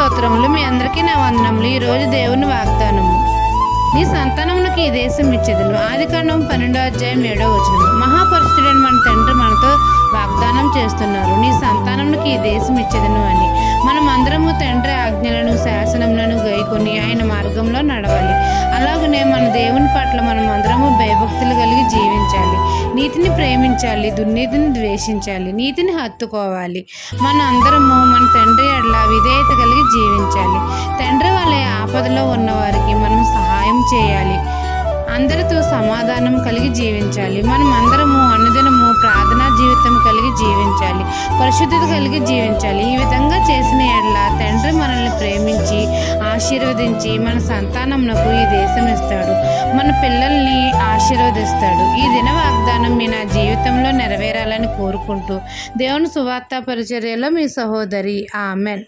స్తోత్రములు మీ అందరికీ నా వందనములు. ఈ రోజు దేవుని వాగ్దానము. నీ సంతానమునకు ఈ దేశం ఇచ్చేదను. ఆది కాండం పన్నెండో అధ్యాయం ఏడో వచ్చిన మహాపరుషుడైన మన తండ్రి మనతో వాగ్దానం చేస్తున్నారు. నీ సంతానమునకు ఈ దేశం ఇచ్చేదను అని. మనం అందరము తండ్రి ఆజ్ఞలను శాసనములను గైకొని ఆయన మార్గంలో నడవాలి. అలాగనే మన దేవుని పట్ల మనం అందరము భయభక్తులు కలిగి జీవి నీతిని ప్రేమించాలి దుర్నీతిని ద్వేషించాలి నీతిని హత్తుకోవాలి. మన అందరము మన తండ్రి ఎడల విధేయత కలిగి జీవించాలి. తండ్రి వాళ్ళ ఆపదలో ఉన్నవారికి మనం సహాయం చేయాలి. అందరితో సమాధానం కలిగి జీవించాలి. మనం అందరము అనుదినము ప్రార్థనా జీవితం కలిగి జీవించాలి. పరిశుద్ధత కలిగి జీవించాలి. ఈ విధంగా చేసిన ఆశీర్వదించి మన సంతానమునకు ఈ దేశం ఇస్తాడు. మన పిల్లల్ని ఆశీర్వదిస్తాడు. ఈ దిన వాగ్దానం మీ నా జీవితంలో నెరవేరాలని కోరుకుంటూ దేవుని సువార్త పరిచర్యలో మీ సహోదరి. ఆమెన్.